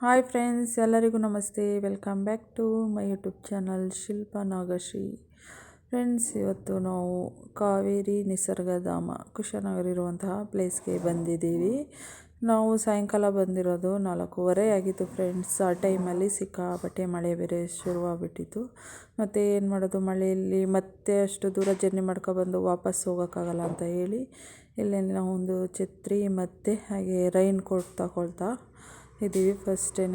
Hi friends, ಎಲ್ಲರಿಗೂ ನಮಸ್ತೆ. Welcome back to my YouTube channel Shilpa Nagashree. Friends, ಇವತ್ತು ನಾವು ಕಾವೇರಿ ನಿಸರ್ಗಧಾಮ, ಕುಶನಗರ ಇರುವಂತಹ ಪ್ಲೇಸ್ಗೆ ಬಂದಿದ್ದೀವಿ. ನಾವು ಸಾಯಂಕಾಲ ಬಂದಿರೋದು ನಾಲ್ಕೂವರೆ ಆಗಿತ್ತು ಫ್ರೆಂಡ್ಸ್. ಆ ಟೈಮಲ್ಲಿ ಸಿಕ್ಕಾಪಟ್ಟೆ ಮಳೆ ಬೇರೆ ಶುರುವಾಗ್ಬಿಟ್ಟಿತ್ತು. ಮತ್ತು ಏನು ಮಾಡೋದು, ಮಳೆಯಲ್ಲಿ ಮತ್ತೆ ಅಷ್ಟು ದೂರ ಜರ್ನಿ ಮಾಡ್ಕೊಬಂದು ವಾಪಸ್ ಹೋಗೋಕ್ಕಾಗಲ್ಲ ಅಂತ ಹೇಳಿ ಇಲ್ಲಿ ನಾವು ಒಂದು ಛತ್ರಿ ಮತ್ತು ಹಾಗೆ ರೈನ್ ಕೋಟ್ ತಗೊಳ್ತಾ ಇದ್ದೀವಿ ಫಸ್ಟೇ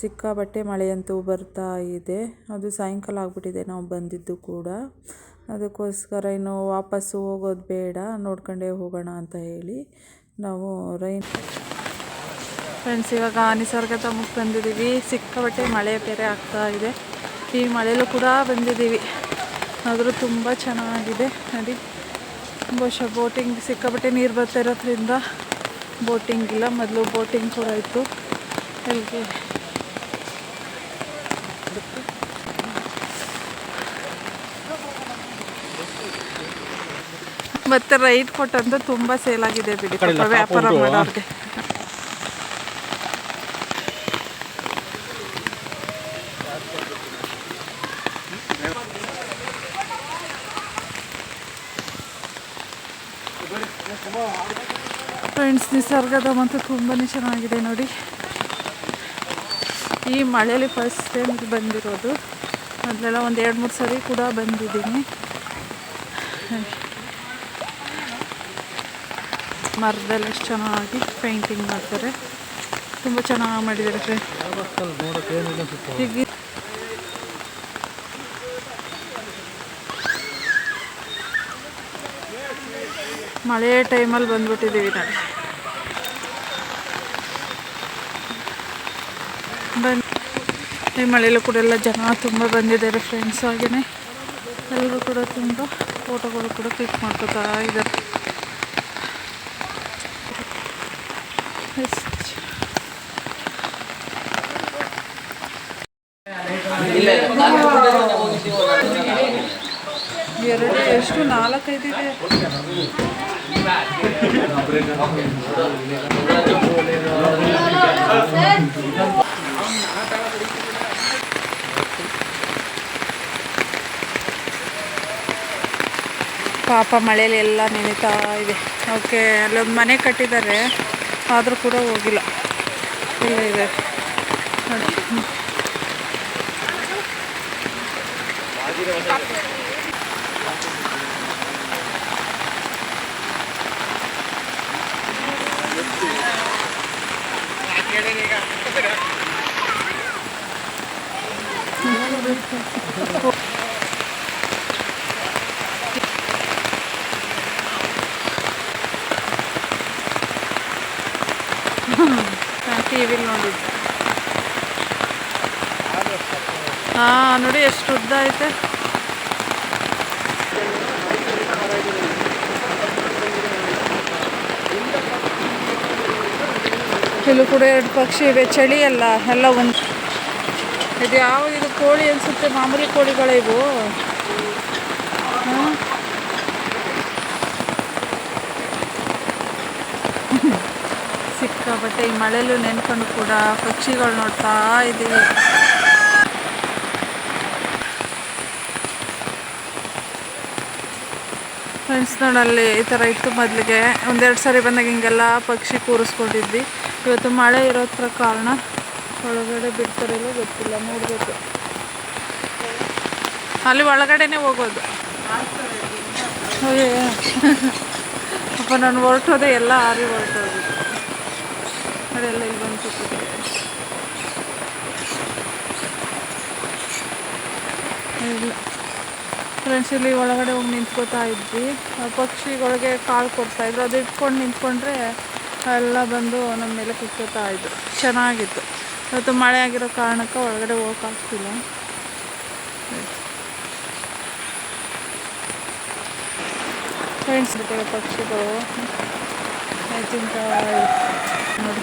ಸಿಕ್ಕಾಪಟ್ಟೆ ಮಳೆಯಂತೂ ಬರ್ತಾ ಇದೆ. ಅದು ಸಾಯಂಕಾಲ ಆಗಿಬಿಟ್ಟಿದೆ ನಾವು ಬಂದಿದ್ದು ಕೂಡ. ಅದಕ್ಕೋಸ್ಕರ ಇನ್ನು ವಾಪಸ್ಸು ಹೋಗೋದು ಬೇಡ, ನೋಡ್ಕೊಂಡೇ ಹೋಗೋಣ ಅಂತ ಹೇಳಿ ನಾವು ರೈನ್ ಫ್ರೆಂಡ್ಸ್, ಇವಾಗ ನಿಸರ್ಗಧಾಮಕ್ಕೆ ಬಂದಿದ್ದೀವಿ. ಸಿಕ್ಕಾಪಟ್ಟೆ ಮಳೆ ಬೇರೆ ಆಗ್ತಾ ಇದೆ. ಈ ಮಳೆಯಲ್ಲೂ ಕೂಡ ಬಂದಿದ್ದೀವಿ. ಆದರೂ ತುಂಬ ಚೆನ್ನಾಗಿದೆ. ನೋಡಿ ಬಹುಶಃ ಬೋಟಿಂಗ್ ಸಿಕ್ಕಾಪಟ್ಟೆ ನೀರು ಬರ್ತಾ ಇರೋದ್ರಿಂದ ಬೋಟಿಂಗ್ ಇಲ್ಲ. ಮೊದಲು ಬೋಟಿಂಗ್ ಕೂಡ ಇತ್ತು. ಅಲ್ಲಿಗೆ ಮತ್ತೆ ರೈಟ್ ಕೊಟ್ಟಂತೂ ತುಂಬಾ ಸೇಲ್ ಆಗಿದೆ ಬಿಡಿ ವ್ಯಾಪಾರ ಮಾಡೋರಿಗೆ. ಫ್ರೆಂಡ್ಸ್ ನಿಸರ್ಗಧಾಮ ತುಂಬಾ ಚೆನ್ನಾಗಿದೆ ನೋಡಿ. ಈ ಮಳೆಯಲ್ಲಿ ಫಸ್ಟ್ ಟೈಮ್ ಬಂದಿರೋದು. ಮೊದಲೆಲ್ಲ ಒಂದು ಎರಡು ಮೂರು ಸರಿ ಕೂಡ ಬಂದಿದ್ದೀನಿ. ಮರದಲ್ಲಿ ಎಷ್ಟು ಚೆನ್ನಾಗಿ ಪೇಂಟಿಂಗ್ ಮಾಡ್ತಾರೆ. ತುಂಬ ಚೆನ್ನಾಗಿ ಮಾಡಿದ್ದಾರೆ ಈಗ ಮಳೆ ಟೈಮಲ್ಲಿ ಬಂದ್ಬಿಟ್ಟಿದ್ದೀವಿ ನಾವು ಬಂದು ಈ ಮಳೆಯಲ್ಲೂ ಕೂಡ ಎಲ್ಲ ಜನ ತುಂಬ ಬಂದಿದ್ದಾರೆ ಫ್ರೆಂಡ್ಸ್ ಹಾಗೆಯೇ ಎಲ್ಲರೂ ಕೂಡ ತುಂಬ ಫೋಟೋಗಳು ಕೂಡ ಕ್ಲಿಕ್ ಮಾಡ್ಕೋತಾ ಇದ್ದಾರೆ. ಎರಡು, ಎಷ್ಟು ನಾಲ್ಕೈದಿದೆ ಪಾಪ ಮಳೆಯಲ್ಲಿ ಎಲ್ಲ ನೆನೀತಾ ಇದೆ. ಓಕೆ, ಅಲ್ಲೊಂದು ಮನೆ ಕಟ್ಟಿದ್ದಾರೆ. ಆದರೂ ಕೂಡ ಹೋಗಿಲ್ಲ. ಇಲ್ಲ ಇದೆ. ನೋಡಿ ಟಿ ವಿಲಿ ನೋಡಿದ್ದು. ಹಾಂ ನೋಡಿ ಎಷ್ಟು ಉದ್ದ ಐತೆ. ಇಲ್ಲೂ ಕೂಡ ಎರಡು ಪಕ್ಷಿ ಇವೆ, ಚಳಿ ಅಲ್ಲ, ಎಲ್ಲ ಒಂದು ಇದು ಯಾವ ಇದು ಕೋಳಿ ಅನಿಸುತ್ತೆ, ಮಾಮೂಲಿ ಕೋಳಿಗಳೇ ಇವು ಹಾಂ ಸಿಕ್ಕಾಪಟ್ಟೆ ಈ ಮಳೆಯಲ್ಲೂ ನೆನ್ಕೊಂಡು ಕೂಡ ಪಕ್ಷಿಗಳು ನೋಡ್ತಾ ಇದ್ದೀವಿ. ಫ್ರೆಂಡ್ಸ್ ನೋಡಲ್ಲಿ ಈ ಥರ ಇತ್ತು ಮೊದಲಿಗೆ. ಒಂದೆರಡು ಸಾರಿ ಬಂದಾಗ ಹಿಂಗೆಲ್ಲ ಪಕ್ಷಿ ಕೂರಿಸ್ಕೊಂಡಿದ್ವಿ. ಇವತ್ತು ಮಳೆ ಇರೋದ್ರ ಕಾರಣ ಒಳಗಡೆ ಬಿಡ್ತಾರಿಲ್ಲ ಗೊತ್ತಿಲ್ಲ, ನೋಡಬೇಕು. ಅಲ್ಲಿ ಒಳಗಡೆನೇ ಹೋಗೋದು. ಅಪ್ಪ, ನಾನು ಹೊರಟೋದೆ, ಎಲ್ಲ ಆರಿ ಹೊರಟೋದು. ಅದೆಲ್ಲ ಇಲ್ಲಿ ಬಂದು ಇಲ್ಲ. ಫ್ರೆಂಡ್ಸ್ ಇಲ್ಲಿ ಒಳಗಡೆ ಹೋಗಿ ನಿಂತ್ಕೋತಾ ಇದ್ವಿ. ಪಕ್ಷಿಗಳಿಗೆ ಕಾಳು ಕೊಡ್ತಾಯಿದ್ರು ಅದು ಇಟ್ಕೊಂಡು ನಿಂತ್ಕೊಂಡ್ರೆ ಎಲ್ಲ ಬಂದು ನಮ್ಮ ಮೇಲೆ ಕುತ್ಕೋತಾ ಇದ್ರು. ಚೆನ್ನಾಗಿತ್ತು. ಇವತ್ತು ಮಳೆ ಆಗಿರೋ ಕಾರಣಕ್ಕೆ ಒಳಗಡೆ ಹೋಗೋಕ್ಕಾಗ್ತಿಲ್ಲ ಫ್ರೆಂಡ್ಸ್ ಬಿಟ್ಟಿರೋ ಪಕ್ಷಿಗಳು ತಿಂತ ನೋಡಿ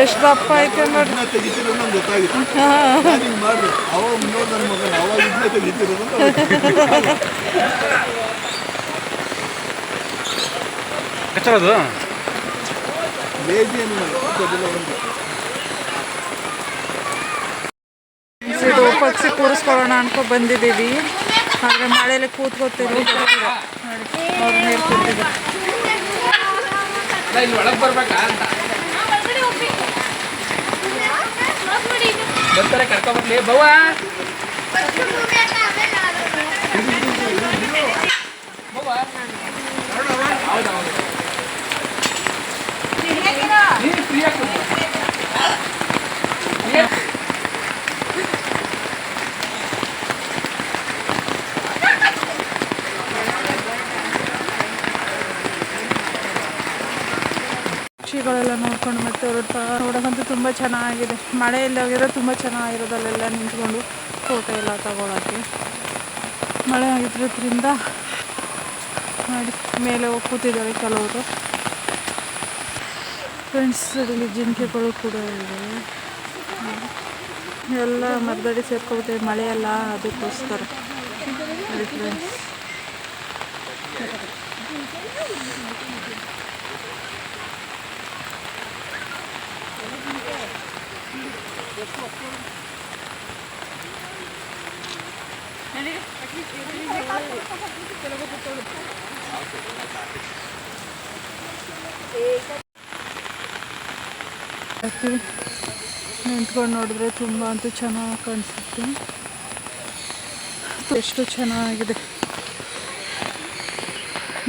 ಎಷ್ಟು ದಪ್ಪ ಐತೆ ನೋಡಿ. ಇದನ್ನ ತೆಗಿತಿರೋದು ನಂಗೆ ಗೊತ್ತಾಗಿತ್ತು. ನಾನು ಹಿಂಗೆ ಮಾಡಿದೆ. ಅವಾಗ ನೋಡಿ ನನ್ನ ಮಗನ ಅವಾಗ ಇದನ್ನ ತೆಗಿತಿರೋದು ಅಂತ ಕಚ್ಚರೋದು ಲೇಜಿ ಅನಿಮಲ್ ಅದೆಲ್ಲ ಒಂದು ಇದು ಪಕ್ಷಿ ಕೂರಿಸ್ಕೊಳ್ಳೋಣ ಅನ್ಕೊ ಬಂದಿದ್ದೀವಿ. ಆದರೆ ಮಳೆಯಲ್ಲಿ ಕೂತ್ಕೋತೀವಿ ನೋಡಿ ಒಳಗೆ ಮೇಲೆ ಕೂತಿದ್ದೀವಿ ಬರ್ತಾರೆ ಕರ್ಕೊಬರ್ಲಿ. ಬವ್ವ. ನೀನು ಫ್ರೀ ಆಗ್ತದೆ ಪಕ್ಷಿಗಳೆಲ್ಲ ನೋಡ್ಕೊಂಡು ಮತ್ತೆ ಹೊರಡ್ತಾ ನೋಡೋಕ್ಕಂತೂ ತುಂಬ ಚೆನ್ನಾಗಿದೆ. ಮಳೆಯಲ್ಲಿ ಹೋಗಿರೋ ತುಂಬ ಚೆನ್ನಾಗಿರೋದು ಅಲ್ಲೆಲ್ಲ ನಿಂತ್ಕೊಂಡು ಫೋಟೋ ಎಲ್ಲ ತಗೊಳಕ್ಕೆ. ಮಳೆ ಆಗಿರೋದ್ರಿಂದ ನೋಡಿ, ಮೇಲೆ ಕೂತಿದ್ದಾರೆ ಕೆಲವರು. ಫ್ರೆಂಡ್ಸ್ ಇಲ್ಲಿ ಜಿಂಕೆಗಳು ಕೂಡ ಇದೆ ಎಲ್ಲ ಮರದಡಿ ಸೇರ್ಕೊಬಿಟ್ಟೆ ಮಳೆಯಲ್ಲ ಅದಕ್ಕೋಸ್ಕರ. ಫ್ರೆಂಡ್ಸ್ ನಿಂತ್ಕೊಂಡು ನೋಡಿದ್ರೆ ತುಂಬ ಅಂತೂ ಚೆನ್ನಾಗಿ ಕಾಣಿಸುತ್ತೆ. ಎಷ್ಟು ಚೆನ್ನಾಗಿದೆ.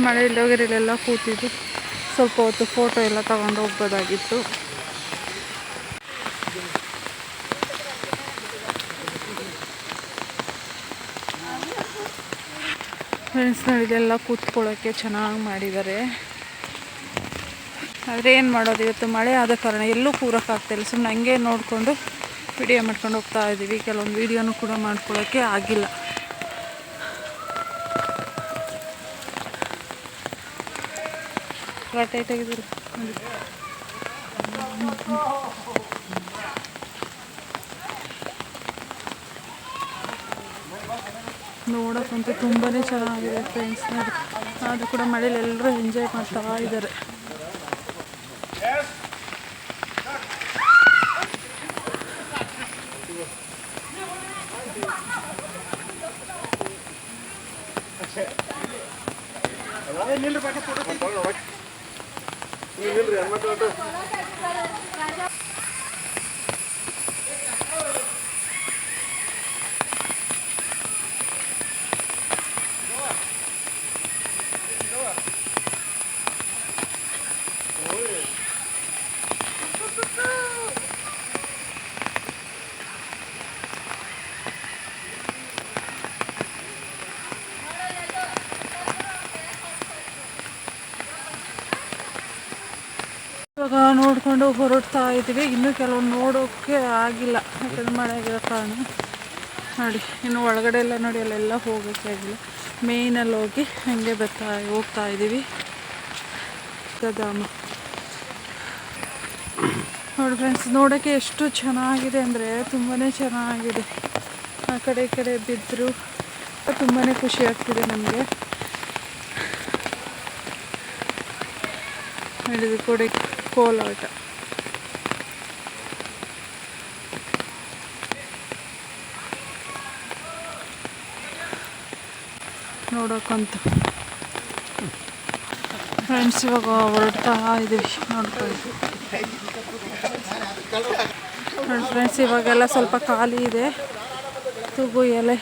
ಮಳೆ ಇಲ್ಲೋಗಿರಲೆಲ್ಲ ಕೂತಿದ್ದು ಸ್ವಲ್ಪ ಹೊತ್ತು ಫೋಟೋ ಎಲ್ಲ ತಗೊಂಡು ಹೋಗ್ಬೋದಾಗಿತ್ತು. ಫ್ರೆಂಡ್ಸ್ ಇದೆಲ್ಲ ಕೂತ್ಕೊಳ್ಳೋಕ್ಕೆ ಚೆನ್ನಾಗಿ ಮಾಡಿದ್ದಾರೆ. ಆದರೆ ಏನು ಮಾಡೋದು, ಇವತ್ತು ಮಳೆ ಆದ ಕಾರಣ ಎಲ್ಲೂ ಕೂರೋಕ್ಕಾಗ್ತಾಯಿಲ್ಲ ಸುಮ್ಮನೆ ಹಂಗೆ ನೋಡಿಕೊಂಡು ವಿಡಿಯೋ ಮಾಡ್ಕೊಂಡು ಹೋಗ್ತಾ ಇದ್ದೀವಿ. ಕೆಲವೊಂದು ವಿಡಿಯೋನೂ ಕೂಡ ಮಾಡ್ಕೊಳ್ಳೋಕ್ಕೆ ಆಗಿಲ್ಲ. ಟೈಟಾಗಿದ್ರು ನೋಡೋಕ್ಕಂತೂ ತುಂಬಾ ಚೆನ್ನಾಗಿದೆ ಫ್ರೆಂಡ್ಸ್ ನೋಡಿ ಅದು ಕೂಡ ಮಳೇಲಿ ಎಲ್ಲರೂ ಎಂಜಾಯ್ ಮಾಡ್ತಾ ಇದ್ದಾರೆ. ಇವಾಗ ನೋಡಿಕೊಂಡು ಹೊರಡ್ತಾ ಇದ್ದೀವಿ. ಇನ್ನೂ ಕೆಲವೊಂದು ನೋಡೋಕ್ಕೆ ಆಗಿಲ್ಲ. ಯಾಕಂದ್ರೆ ಮಳೆ ಆಗಿರೋ ಕಾರಣ. ನೋಡಿ, ಇನ್ನು ಒಳಗಡೆ ಎಲ್ಲ ನೋಡಿ, ಅಲ್ಲೆಲ್ಲ ಹೋಗೋಕ್ಕೆ ಆಗಿಲ್ಲ. ಮೇಯ್ನಲ್ಲಿ ಹೋಗಿ ಹಂಗೆ ಬರ್ತಾ, ಹೋಗ್ತಾ ಇದ್ದೀವಿ. ಧಾಮ ನೋಡಿ ಫ್ರೆಂಡ್ಸ್ ನೋಡೋಕ್ಕೆ ಎಷ್ಟು ಚೆನ್ನಾಗಿದೆ ಅಂದರೆ ತುಂಬಾ ಚೆನ್ನಾಗಿದೆ. ಆ ಕಡೆ, ಈ ಕಡೆ ಬಿದ್ದರು ತುಂಬಾ ಖುಷಿ ಆಗ್ತಿದೆ ನಮಗೆ. ಹೇಳಿದ್ರು ಕೊಡೆ ಕೋಲಾಟ ನೋಡೋಕ್ಕಂತ ಫ್ರೆಂಡ್ಸ್ ಇವಾಗ ಹೊರಡ್ತಾ ಇದ್ದೀವಿ ನೋಡ್ತಾ ಫ್ರೆಂಡ್ಸ್ ಇವಾಗೆಲ್ಲ ಸ್ವಲ್ಪ ಖಾಲಿ ಇದೆ. ತೂಗು ಎಲೆ.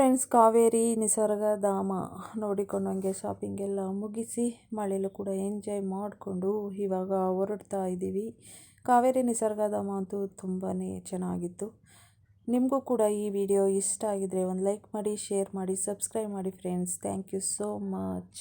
ಫ್ರೆಂಡ್ಸ್, ಕಾವೇರಿ ನಿಸರ್ಗಧಾಮ ಶಾಪಿಂಗ್ ಎಲ್ಲ ಮುಗಿಸಿ ಮಳೆಯಲ್ಲೂ ಕೂಡ ಎಂಜಾಯ್ ಮಾಡಿಕೊಂಡು ಇವಾಗ ಹೊರಡ್ತಾ ಇದ್ದೀವಿ. ಕಾವೇರಿ ನಿಸರ್ಗಧಾಮ ಅಂತೂ ತುಂಬಾ ಚೆನ್ನಾಗಿತ್ತು. ನಿಮಗೂ ಕೂಡ ಈ ವಿಡಿಯೋ ಇಷ್ಟ ಆಗಿದ್ರೆ ಒಂದು ಲೈಕ್ ಮಾಡಿ ಶೇರ್ ಮಾಡಿ ಸಬ್ಸ್ಕ್ರೈಬ್ ಮಾಡಿ friends thank you so much